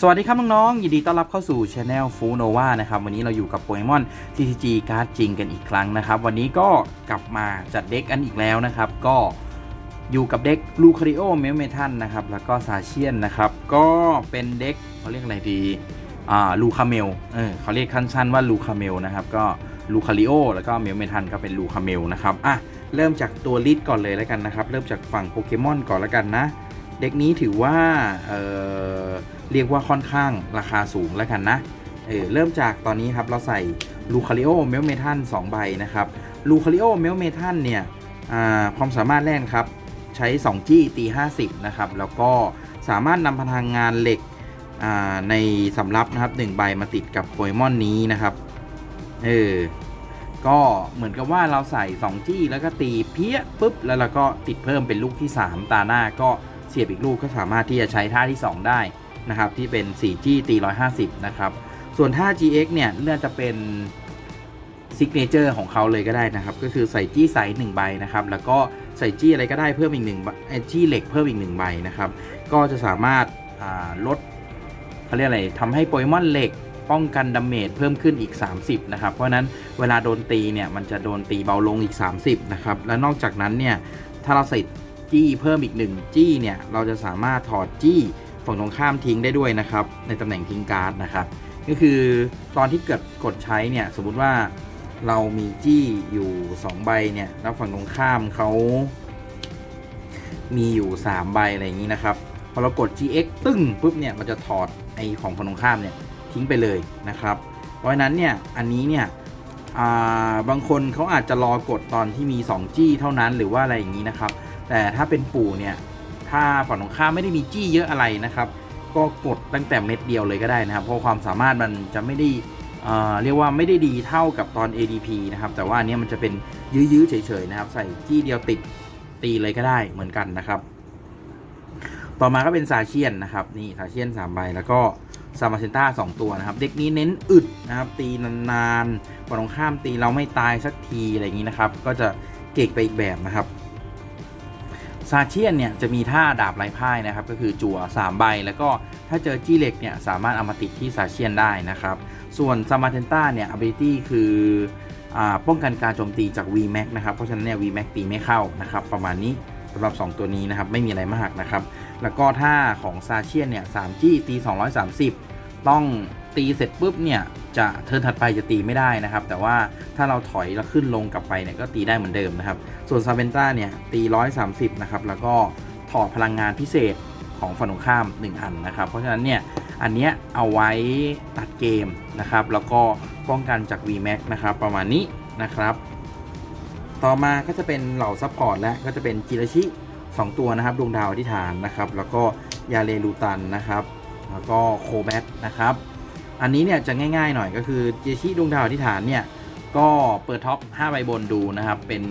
สวัสดีครับน้องๆ ยินดีต้อนรับเข้าสู่ช anel ฟูโนวานะครับ วันนี้เราอยู่กับโปเกมอน TCG การ์ดจริงกันอีกครั้งนะครับ วันนี้ก็กลับมาจัดเด็กกันอีกแล้วนะครับ ก็อยู่กับเด็กลูคาริโอเมลเมทันนะครับ แล้วก็ซาเชียนนะครับ ก็เป็นเด็กเขาเรียกอะไรดีอ่าลูคาเมลเออเขาเรียกสั้นว่าลูคาเมลนะครับ ก็ลูคาริโอแล้วก็เมลเมทันก็เป็นลูคาเมลนะครับ อะ เริ่มจากตัวลิสก่อนเลยแล้วกันนะครับ เริ่มจากฝั่งโปเกมอนก่อนแล้วกันนะ เด็กนี้ถือว่าเเรียกว่าค่อนข้างราคาสูงแล้วกันนะเเริ่มจากตอนนี้ครับเราใส่ลูคาริโอเมลเมทัน2ใบนะครับลูคาริโอเมลเมทันเนี่ยความสามารถแรกครับ ใช้ 2 จี้ตี 50 นะครับ แล้วก็สามารถนำพลังงานเหล็กในสำรับนะครับ1ใบมาติดกับโปเกมอนนี้นะครับเออก็เหมือนกับว่าเราใส่ 2 จี้แล้วก็ตีเพี้ยปุ๊บ แล้วเราก็ติดเพิ่มเป็นลูกที่ 3 ตาหน้าก็ เสียบอีกลูกก็สามารถที่จะใช้ท่าที่ 2 ได้นะครับที่เป็น4จี้ตี150 นะครับ ส่วนท่า GX เนี่ยน่าจะเป็นซิกเนเจอร์ของเขาเลยก็ได้นะครับ ก็คือใส่จี้ใส่1ใบนะครับ แล้วก็ใส่จี้อะไรก็ได้เพิ่มอีกหนึ่งใบเอ่อจี้เหล็กเพิ่มอีกหนึ่งใบนะครับ ก็จะสามารถาลดเขาเรียกอะไรทำให้โปเกมอนเหล็กป้องกันดาเมจเพิ่มขึ้นอีก 30 นะครับ เพราะฉะนั้นเวลาโดนตีเนี่ยมันจะโดนตีเบาลงอีก 30 นะครับ และนอกจากนั้นเนี่ยถ้าเราใส่ จี้เพิ่มอีกหนึ่งจี้เนี่ยเราจะสามารถถอดจี้ฝั่งตรงข้ามทิ้งได้ด้วยนะครับ ในตำแหน่งทิ้งการ์ดนะครับ ก็คือตอนที่เกิดกดใช้เนี่ยสมมุติว่าเรามีจี้อยู่ 2 ใบเนี่ยแล้วฝั่งตรงข้ามเขามีอยู่ 3 ใบอะไรอย่างนี้นะครับพอเรากด GX ตึ้งปุ๊บเนี่ยมันจะถอดไอของฝั่งตรงข้ามเนี่ยทิ้งไปเลยนะครับ เพราะฉะนั้นเนี่ยอันนี้เนี่ยาบางคนเขาอาจจะรอกดตอนที่มี 2 จี้เท่านั้นหรือว่าอะไรอย่างนี้นะครับ แต่ถ้าเป็นปู่เนี่ยถ้าฝั่งตรงข้ามไม่ได้มีจี้เยอะอะไรนะครับ ก็กดตั้งแต่เม็ดเดียวเลยก็ได้นะครับ เพราะความสามารถมันจะไม่ได้เรียกว่าไม่ได้ดีเท่ากับตอน ADP นะครับ แต่ว่าอันเนี้ยมันจะเป็นยื้อๆเฉยๆนะครับ ใส่จี้เดียวติดตีเลยก็ได้เหมือนกันนะครับ ต่อมาก็เป็นซาเชียนนะครับนี่ซาเชียน3ใบแล้วก็ซามาเซนต้า2ตัวนะครับ เด็กนี้เน้นอึดนะครับ ตีนานๆฝั่งตรงข้ามตีเราไม่ตายสักทีอะไรอย่างนี้นะครับ ก็จะเก่งไปอีกแบบนะครับ ซาเชียนเนี่ยจะมีท่าดาบไร้พ่ายนะครับก็คือจั่ว 3 ใบ แล้วก็ถ้าเจอจี้เหล็กเนี่ยสามารถเอามาติดที่ซาเชียนได้นะครับ ส่วนซามาเทนต้าเนี่ย ability คืออาป้องกันการโจมตีจาก VMAX นะครับ เพราะฉะนั้นเนี่ย VMAX ตีไม่เข้านะครับ ประมาณนี้สำหรับ 2 ตัวนี้นะครับ ไม่มีอะไรมากนะครับ แล้วก็ท่าของซาเชียนเนี่ย3จี้ตี 230 ต้องตีเสร็จปุ๊บเนี่ยจะเทิร์นถัดไปจะตีไม่ได้นะครับ แต่ว่าถ้าเราถอยแล้วขึ้นลงกลับไปเนี่ยก็ตีได้เหมือนเดิมนะครับ ส่วนซาเ e นต้าเนี่ยตี130นะครับแล้วก็ถอดพลังงานพิเศษของฝั่งตรงข้าม 1 อันนะครับ เพราะฉะนั้นเนี่ยอันเนี้ยเอาไว้ตัดเกมนะครับ แล้วก็ป้องกันจาก VMAX นะครับ ประมาณนี้นะครับ ต่อมาก็จะเป็นเหล่าซัพพอร์ตและก็จะเป็นจิราชิ 2 ตัวนะครับดวงดาวอธิษฐานนะครับ แล้วก็ยาเลลูตันนะครับ แล้วก็โคแบทนะครับ อันนี้เนี่ยจะง่ายๆหน่อยก็คือจิราชิดวงดาวอธิษฐานเนี่ย ก็เปิดท็อป5ใบบนดูนะครับ เป็น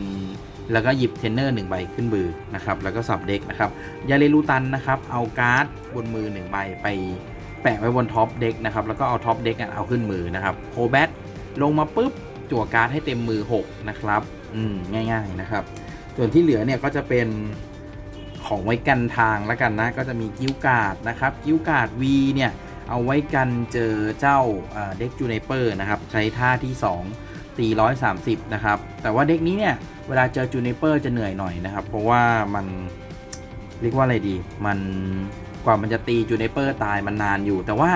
แล้วก็หยิบเทนเนอร์1ใบขึ้นมือนะครับ แล้วก็สับเด็กนะครับ ยาเลรูตันนะครับ เอาการ์ดบนมือ1ใบไปแปะไว้บนท็อปเด็กนะครับ แล้วก็เอาท็อปเด็กเอาขึ้นมือนะครับ โคแบทลงมาปุ๊บจั่วการ์ดให้เต็มมือ 6 นะครับ อืมง่าย ๆนะครับ ส่วนที่เหลือเนี่ยก็จะเป็น ของไว้กันทางแล้วกันนะ ก็จะมีกิ้วการ์ดนะครับ กิ้วการ์ด V เนี่ย เอาไว้กันเจอเจ้าเด็กจูเนเปอร์นะครับ ใช้ท่าที่ 2 ตี 130 นะครับ แต่ว่าเด็กนี้เนี่ย เวลาเจอจูเนเปอร์จะเหนื่อยหน่อยนะครับ เพราะว่ามันเรียกว่าอะไรดี มันกว่ามันจะตีจูเนเปอร์ตายมันนานอยู่ แต่ว่า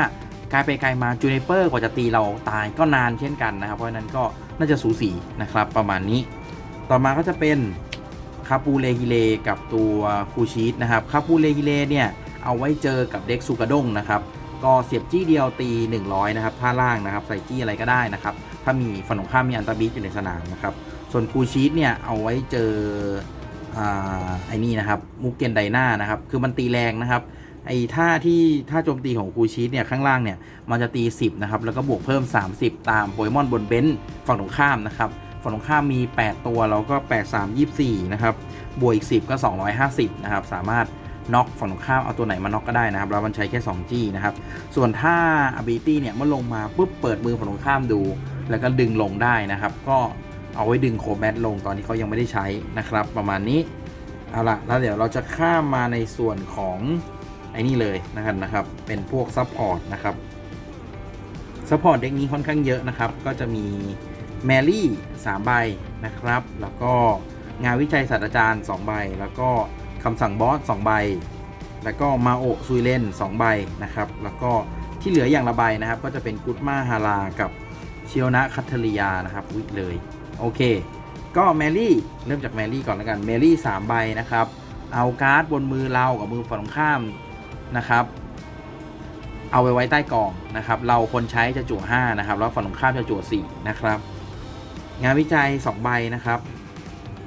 กลายไปไกลมาจูเนเปอร์กว่าจะตีเราตายก็นานเช่นกันนะครับ เพราะฉะนั้นก็น่าจะสูสีนะครับประมาณนี้ ต่อมาก็จะเป็นาปูเลฮิเลกับตัวคูชีตนะครับคาปูเลฮิเลเนี่ยเอาไว้เจอกับเด็กซูกาด้งนะครับก็เสียบจี้เดียวตี 100 นะครับท่าล่างนะครับใส่จี้อะไรก็ได้นะครับ ถ้ามีฝั่งตรงข้ามมีอันตาบีอยู่ในสนามนะครับ ส่วนคูชีตเนี่ยเอาไว้เจออไอ้นี่นะครับมุกเกนไดนานะครับ คือมันตีแรงนะครับไอ้ท่าที่ท่าโจมตีของคูชีตเนี่ยข้างล่างเนี่ยมันจะตี 10 นะครับ แล้วก็บวกเพิ่ม 30 ตามโปเกมอนบนเบนซ์ฝั่งตรงข้ามนะครับ ฝั่งตรงข้ามมี 8 ตัวเราก็ 8 3 24 นะครับ บวกอีก 10 ก็ 250 นะครับ สามารถน็อกฝั่งตรงข้ามเอาตัวไหนมาน็อกก็ได้นะครับ แล้วมันใช้แค่ 2G นะครับ ส่วนถ้า ability เนี่ยเมื่อลงมาปุ๊บเปิดมือฝั่งตรงข้ามดู แล้วก็ดึงลงได้นะครับ ก็เอาไว้ดึงโคแมทลงตอนที่เขายังไม่ได้ใช้นะครับ ประมาณนี้เอาละแล้วเดี๋ยวเราจะข้ามมาในส่วนของไอ้นี่เลยนะครับนะครับ เป็นพวกซัพพอร์ตนะครับซัพพอร์ตเด็กนี้ค่อนข้างเยอะนะครับ ก็จะมี แมรี่3ใบนะครับ แล้วก็งานวิจัยศาสตราจารย์ 2 ใบ แล้วก็คำสั่งบอส 2 ใบ แล้วก็มาโอซุยเลน2 ใบนะครับ แล้วก็ที่เหลืออย่างละใบนะครับ ก็จะเป็นกุดมาฮารากับเชียวนะคัตเทริยานะครับวิกเลย โอเค ก็แมรี่เริ่มจากแมรี่ก่อนแล้วกันแมรี่3ใบนะครับ เอาการ์ดบนมือเรากับมือฝั่งตรงข้ามนะครับเอาไปไว้ใต้กล่องนะครับ เราคนใช้จะจั่ว5นะครับ แล้วฝั่งตรงข้ามจะจั่ว4นะครับ งานวิจัย 2 ใบนะครับ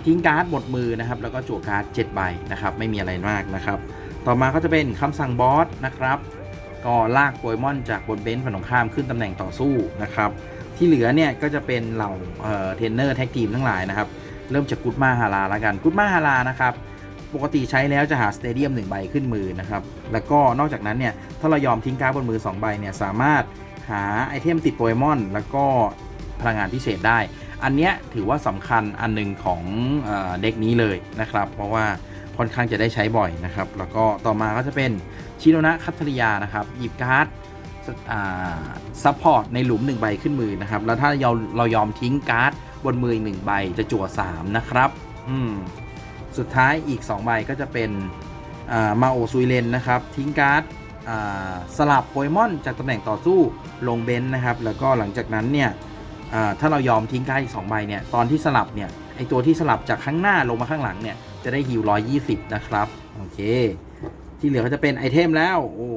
ทิ้งการ์ดบดมือนะครับ แล้วก็จั่วการ์ด7ใบนะครับ ไม่มีอะไรมากนะครับ ต่อมาก็จะเป็นคำสั่งบอสนะครับ ก็ลากโปเกมอนจากบนเบนซ์ฝั่งตรงข้ามขึ้นตำแหน่งต่อสู้นะครับ ที่เหลือเนี่ยก็จะเป็นเหล่าเอ่อเทรนเนอร์แท็กทีมทั้งหลายนะครับ เริ่มจากกุดมาฮาราแล้วกันกุดมาฮารานะครับปกติใช้แล้วจะหาสเตเดียม1ใบขึ้นมือนะครับ แล้วก็นอกจากนั้นเนี่ย ถ้าเรายอมทิ้งการ์ดบนมือ 2 ใบเนี่ย สามารถหาไอเทมติดโปเกมอน แล้วก็พลังงานพิเศษได้ อันเนี้ยถือว่าสำคัญอันหนึ่งของเด็กนี้เลยนะครับ เพราะว่าค่อนข้างจะได้ใช้บ่อยนะครับ แล้วก็ต่อมาก็จะเป็นชิโนนะคัตเทริยานะครับหยิบการ์ดซัพพอร์ตในหลุม 1 ใบขึ้นมือนะครับ แล้วถ้าเราเรายอมทิ้งการ์ดบนมืออีกหนึ่งใบจะจั่ว 3 นะครับอืมสุดท้ายอีก 2 ใบก็จะเป็นมาโอซุยเลนนะครับ ทิ้งการ์ดสลับโปเกมอนจากตำแหน่งต่อสู้ลงเบนซ์นะครับ แล้วก็หลังจากนั้นเนี่ย ถ้าเรายอมทิ้งการ์ดอีก2ใบเนี่ยตอนที่สลับเนี่ยไอตัวที่สลับจากข้างหน้าลงมาข้างหลังเนี่ยจะได้ฮิว120นะครับโอเค ที่เหลือก็จะเป็นไอเทมแล้วโอ้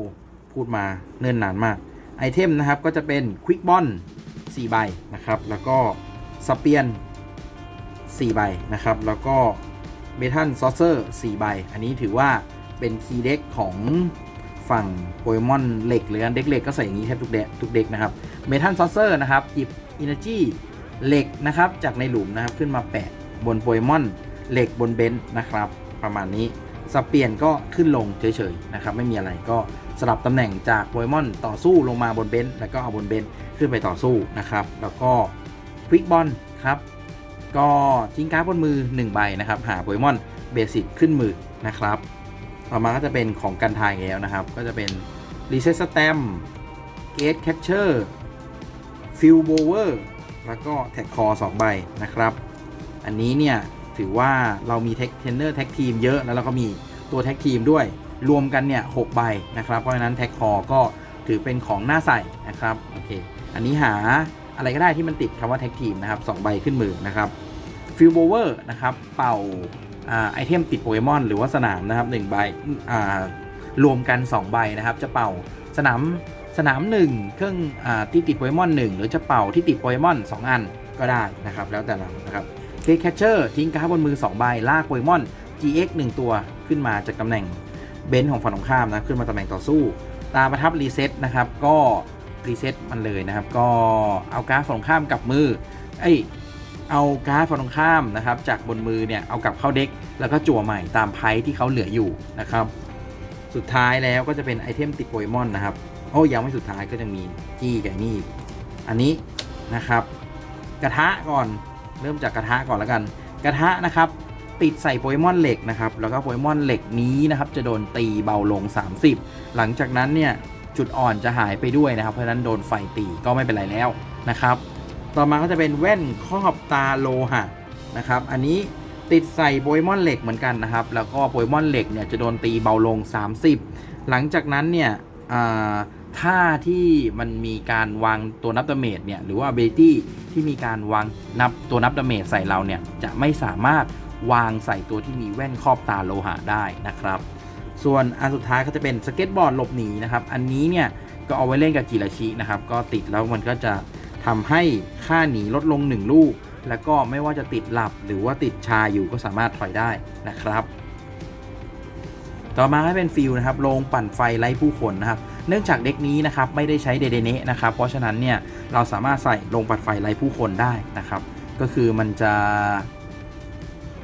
พูดมาเนิ่นนานมากไอเทมนะครับก็จะเป็นควิกบอล4ใบนะครับแล้วก็สเปียน4ใบนะครับแล้วก็เมทัลซอสเซอร์4ใบ อันนี้ถือว่าเป็นคีย์เด็กของฝั่งโปเกมอนเหล็กหรือเด็กเหล็กก็ใส่อย่างนี้แทบทุกเด็กทุกเด็กนะครับเมทัลซอสเซอร์นะครับหยิบ อินเอจีเหล็กนะครับจากในหลุมนะครับขึ้นมาแปะบนโปเกมอนเหล็กบนเบนซ์นะครับประมาณนี้สเปลี่ยนก็ขึ้นลงเฉยๆนะครับไม่มีอะไรก็สลับตำแหน่งจากโปเกมอนต่อสู้ลงมาบนเบนซ์แล้วก็เอาบนเบนซ์ขึ้นไปต่อสู้นะครับแล้วก็ควิกบอลครับก็ทิ้งการ์ดบนมือ 1 ใบนะครับหาโปเกมอนเบสิกขึ้นมือนะครับต่อมาก็จะเป็นของกันทายแล้วนะครับ ก็จะเป็นรีเซ็ตสแตมเกตแคชเชอร์ ฟิลโบเวอร์แล้วก็แท็กคอ2ใบนะครับ อันนี้เนี่ยถือว่าเรามีเทคเทนเนอร์แท็กทีมเยอะแล้วเราก็มีตัวแท็กทีมด้วยรวมกันเนี่ยหใบนะครับ เพราะฉะนั้นแท็กคอก็ถือเป็นของหน้าใส่นะครับโอเคอันนี้หาอะไรก็ได้ที่มันติดคำว่าแท็กทีมนะครับ2ใบขึ้นมือนะครับฟิลโบเวอร์นะครับเป่าไอเทมติดโปเกมอนหรือว่าสนามนะครับ1ใบรวมกัน 2 ใบนะครับ จะเป่าสนาม สนาม 1 เครื่องอที่ติดโปเกมอน1 หรือจะเป่าที่ติดโปเกมอน 2 อันก็ได้นะครับ แล้วแต่เรานะครับเคแคชเชอร์ทิ้งการ์ดบนมือ 2 ใบ ลากโปเกมอน GX 1 ตัวขึ้นมาจากตำแหน่งเบนซ์ของฝั่งตรงข้ามนะขึ้นมาตำแหน่งต่อสู้ ตาประทับรีเซ็ตนะครับก็รีเซ็ตมันเลยนะครับ ก็เอาการ์ดฝั่งตรงข้ามกลับมือเอ้ยเอาการ์ดฝั่งตรงข้ามนะครับจากบนมือเนี่ยเอากลับเข้าเด็ก แล้วก็จั่วใหม่ตามไพ่ที่เขาเหลืออยู่นะครับ สุดท้ายแล้วก็จะเป็นไอเทมติดโปเกมอนนะครับ โอ้ยังไม่สุดท้ายก็จะมีจี้กับนี่อันนี้นะครับ กระทะก่อนเริ่มจากกระทะก่อนแล้วกัน กระทะนะครับติดใส่โปเกมอนเหล็กนะครับ แล้วก็โปเกมอนเหล็กนี้นะครับจะโดนตีเบาลง 30 หลังจากนั้นเนี่ยจุดอ่อนจะหายไปด้วยนะครับ เพราะนั้นโดนไฟตีก็ไม่เป็นไรแล้วนะครับ ต่อมาก็จะเป็นแว่นครอบตาโลหะนะครับ อันนี้ติดใส่โปเกมอนเหล็กเหมือนกันนะครับ แล้วก็โปเกมอนเหล็กเนี่ยจะโดนตีเบาลง 30 หลังจากนั้นเนี่ย ท่าที่มันมีการวางตัวนับดาเมจเนี่ยหรือว่า ability ที่มีการวางนับตัวนับดาเมจใส่เราเนี่ยจะไม่สามารถวางใส่ตัวที่มีแว่นครอบตาโลหะได้นะครับ ส่วนอันสุดท้ายก็จะเป็นสเก็ตบอร์ดหลบหนีนะครับ อันนี้เนี่ยก็เอาไว้เล่นกับจิราชินะครับ ก็ติดแล้วมันก็จะทำให้ค่าหนีลดลง 1 ลูก แล้วก็ไม่ว่าจะติดหลับหรือว่าติดชาอยู่ก็สามารถถอยได้นะครับ ต่อมาให้เป็นฟิลนะครับลงปั่นไฟไล่ผู้คนนะครับ เนื่องจากเด็กนี้นะครับไม่ได้ใช้เดเดเนะนะครับ เพราะฉะนั้นเนี่ยเราสามารถใส่ลงปั่นไฟไล่ผู้คนได้นะครับ ก็คือมันจะ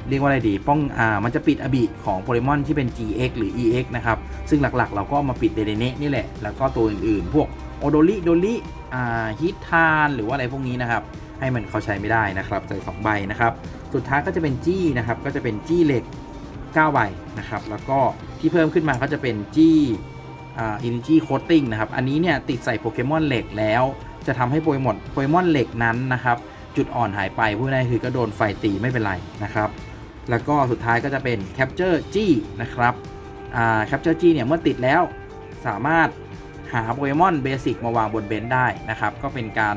เรียกว่าอะไรดีป้องอ่ามันจะปิดอบิของโปเกมอนที่เป็น GX หรือ EX นะครับ ซึ่งหลักๆ เราก็มาปิดเดเดเนะนี่แหละ แล้วก็ตัวอื่นๆ พวกโอโดริโดริอ่าฮิตทานหรือว่าอะไรพวกนี้นะครับ ให้มันเขาใช้ไม่ได้นะครับใส่2ใบนะครับ สุดท้ายก็จะเป็นจี้นะครับก็จะเป็นจี้เหล็ก9ใบนะครับ แล้วก็ที่เพิ่มขึ้นมาก็จะเป็นจี้ อ่า energy coating นะครับ อันนี้เนี่ยติดใส่โปเกมอนเหล็กแล้ว จะทำให้โปเกมอนโปเกมอนเหล็กนั้นนะครับ จุดอ่อนหายไปพูดง่ายๆคือก็โดนไฟตีไม่เป็นไรนะครับ แล้วก็สุดท้ายก็จะเป็น capture G นะครับอ่า capture G เนี่ยเมื่อติดแล้วสามารถหาโปเกมอนเบสิกมาวางบนเบนซ์ได้นะครับ ก็เป็นการ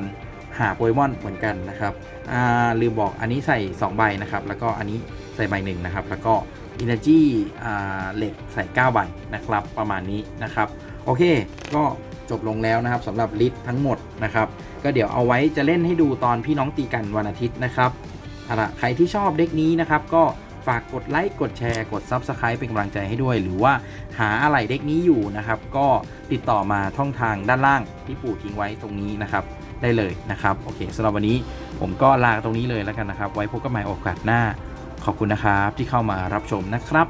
หาโปเกมอนเหมือนกันนะครับอ่าลืมบอกอันนี้ใส่ 2 ใบนะครับ แล้วก็อันนี้ใส่ใบหนึ่งนะครับ แล้วก็ Energy อ่าเหล็กใส่ 9 ใบนะครับ ประมาณนี้นะครับ โอเค ก็จบลงแล้วนะครับสำหรับลิสต์ทั้งหมดนะครับ ก็เดี๋ยวเอาไว้จะเล่นให้ดูตอนพี่น้องตีกันวันอาทิตย์นะครับเอาล่ะใครที่ชอบเด็กนี้นะครับ ก็ฝากกดไลค์กดแชร์กด Subscribe เป็นกำลังใจให้ด้วย หรือว่าหาอะไรเด็กนี้อยู่นะครับ ก็ติดต่อมาท่องทางด้านล่างที่ปู่ทิ้งไว้ตรงนี้นะครับได้เลยนะครับ โอเคสำหรับวันนี้ผมก็ลาตรงนี้เลยแล้วกันนะครับ ไว้พบกันใหม่โอกาสหน้า ขอบคุณนะครับที่เข้ามารับชมนะครับ